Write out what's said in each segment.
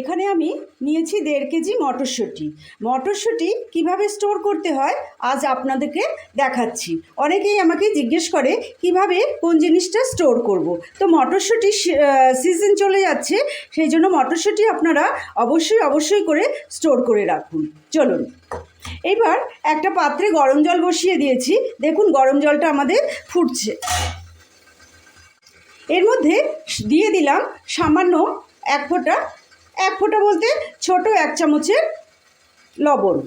এখানে আমি নিয়েছি দেড় কেজি মটরশুঁটি। মটরশুঁটি কীভাবে স্টোর করতে হয়, আজ আপনাদেরকে দেখাচ্ছি। অনেকেই আমাকে জিজ্ঞেস করে, কীভাবে কোন জিনিসটা স্টোর করব? তো মটরশুঁটি সিজন চলে যাচ্ছে, সেই জন্য মটরশুঁটি আপনারা অবশ্যই অবশ্যই করে স্টোর করে রাখুন। চলুন। এবার একটা পাত্রে গরম জল বসিয়ে দিয়েছি। দেখুন, গরম জলটা আমাদের ফুটছে। এর মধ্যে দিয়ে দিলাম সামান্য এক ফোঁটা এক ফোঁটা বলতে ছোট এক চামচের লবণ।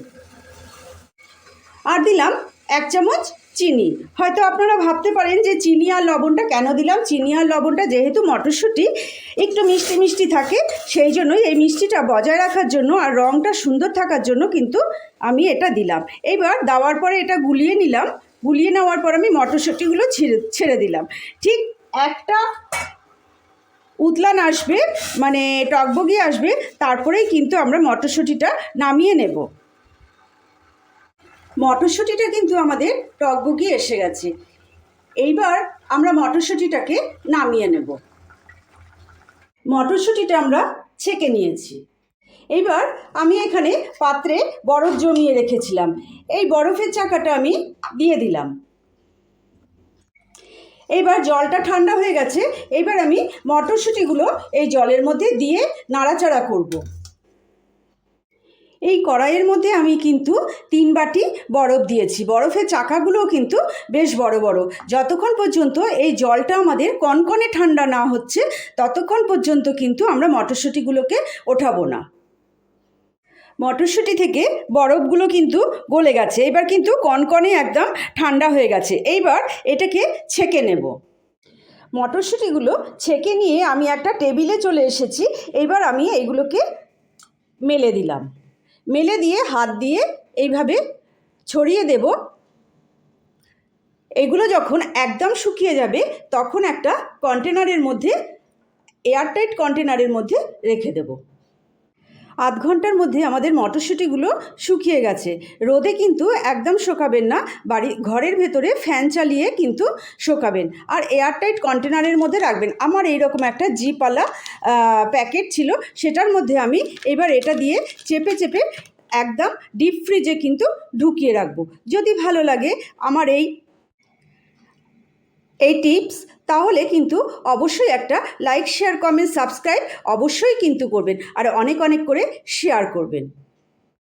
আর দিলাম এক চামচ চিনি। হয়তো আপনারা ভাবতে পারেন যে চিনি আর লবণটা কেন দিলাম? চিনি আর লবণটা যেহেতু মটরশুঁটি, একটু মিষ্টি মিষ্টি থাকে, সেই জন্যই এই মিষ্টিটা বজায় রাখার জন্য আর রঙটা সুন্দর থাকার জন্য কিন্তু আমি এটা দিলাম। এবার দেওয়ার পরে এটা গুলিয়ে নিলাম। গুলিয়ে নেওয়ার পর আমি মটরশুঁটিগুলো ছেড়ে ছেড়ে দিলাম। ঠিক একটা উতলান আসবে মানে টকবগি আসবে, তারপরেই কিন্তু আমরা মটরশুঁটিটা নামিয়ে নেব। মটরশুঁটিটা কিন্তু আমাদের টকবগি এসে গেছে। এইবার আমরা মটরশুঁটিটাকে নামিয়ে নেব। মটরশুঁটিটা আমরা ছেঁকে নিয়েছি। এইবার আমি এখানে পাত্রে বরফ জমিয়ে রেখেছিলাম। এই বরফের চাকাটা আমি দিয়ে দিলাম। এইবার জলটা ঠান্ডা হয়ে গেছে এইবার আমি মটরশুঁটিগুলো এই জলের মধ্যে দিয়ে নাড়াচাড়া করব। এই কড়াইয়ের মধ্যে আমি কিন্তু তিন বাটি বরফ দিয়েছি। বরফের চাকাগুলোও কিন্তু বেশ বড় বড়। যতক্ষণ পর্যন্ত এই জলটা আমাদের কনকনে ঠান্ডা না হচ্ছে, ততক্ষণ পর্যন্ত কিন্তু আমরা মটরশুঁটিগুলোকে ওঠাবো না। মটরশুঁটি থেকে বরফগুলো কিন্তু গলে গেছে। এবার কিন্তু কনকনে একদম ঠান্ডা হয়ে গেছে। এইবার এটাকে ছেঁকে নেব। মটরশুঁটিগুলো ছেঁকে নিয়ে আমি একটা টেবিলে চলে এসেছি। এইবার আমি এইগুলোকে মেলে দিলাম। মেলে দিয়ে হাত দিয়ে এইভাবে ছড়িয়ে দেব। এগুলো যখন একদম শুকিয়ে যাবে, তখন একটা কন্টেনারের মধ্যে, এয়ারটাইট কন্টেনারের মধ্যে রেখে দেবো। আধ ঘণ্টার মধ্যে আমাদের মটরশুঁটিগুলো শুকিয়ে গেছে। রোদে কিন্তু একদম শোকাবেন না। বাড়ি, ঘরের ভেতরে ফ্যান চালিয়ে কিন্তু শোকাবেন। আর এয়ারটাইট কন্টেনারের মধ্যে রাখবেন। আমার এইরকম একটা জিপালা প্যাকেট ছিল, সেটার মধ্যে আমি এবার এটা দিয়ে চেপে চেপে একদম ডিপ ফ্রিজে কিন্তু ঢুকিয়ে রাখব। যদি ভালো লাগে, আমার এই এই টিপস তাহলে কিন্তু অবশ্যই একটা লাইক শেয়ার কমেন্ট সাবস্ক্রাইব অবশ্যই কিন্তু করবেন। আর অনেক অনেক করে শেয়ার করবেন।